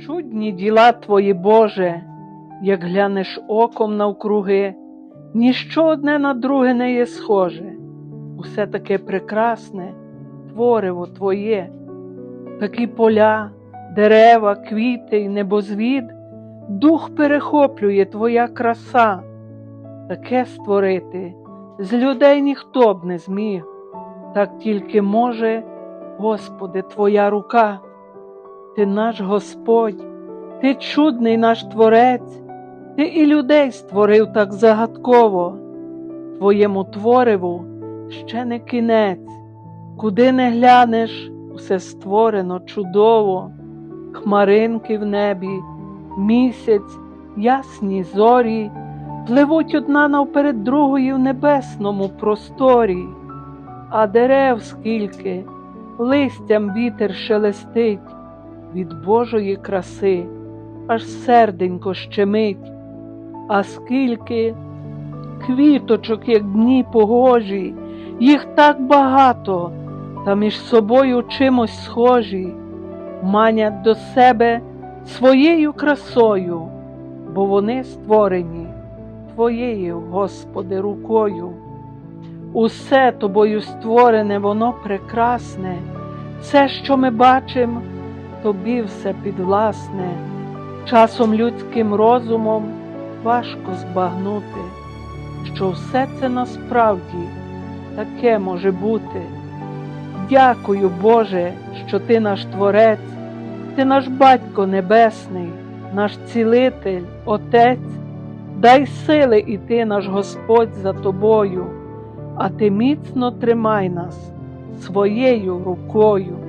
Чудні діла твої, Боже, як глянеш оком навкруги, ніщо одне на друге не є схоже, усе таке прекрасне, твориво Твоє, такі поля, дерева, квіти й небозвід, дух перехоплює Твоя краса, таке створити з людей ніхто б не зміг, так тільки може, Господи, Твоя рука. Ти наш Господь, Ти чудний наш Творець, Ти і людей створив так загадково, Твоєму твориву ще не кінець, куди не глянеш, усе створено чудово, хмаринки в небі, місяць, ясні зорі, пливуть одна навперед другої в небесному просторі, а дерев скільки, листям вітер шелестить від Божої краси, аж серденько щемить, а скільки квіточок, як дні погожі, їх так багато, та між собою чимось схожі, манять до себе своєю красою, бо вони створені Твоєю, Господи, рукою. Усе тобою створене, воно прекрасне, все, що ми бачимо, тобі все підвласне, часом людським розумом важко збагнути, що все це насправді таке може бути. Дякую, Боже, що Ти наш Творець, Ти наш Батько Небесний, наш Цілитель, Отець, дай сили іти наш Господь за Тобою, а Ти міцно тримай нас своєю рукою.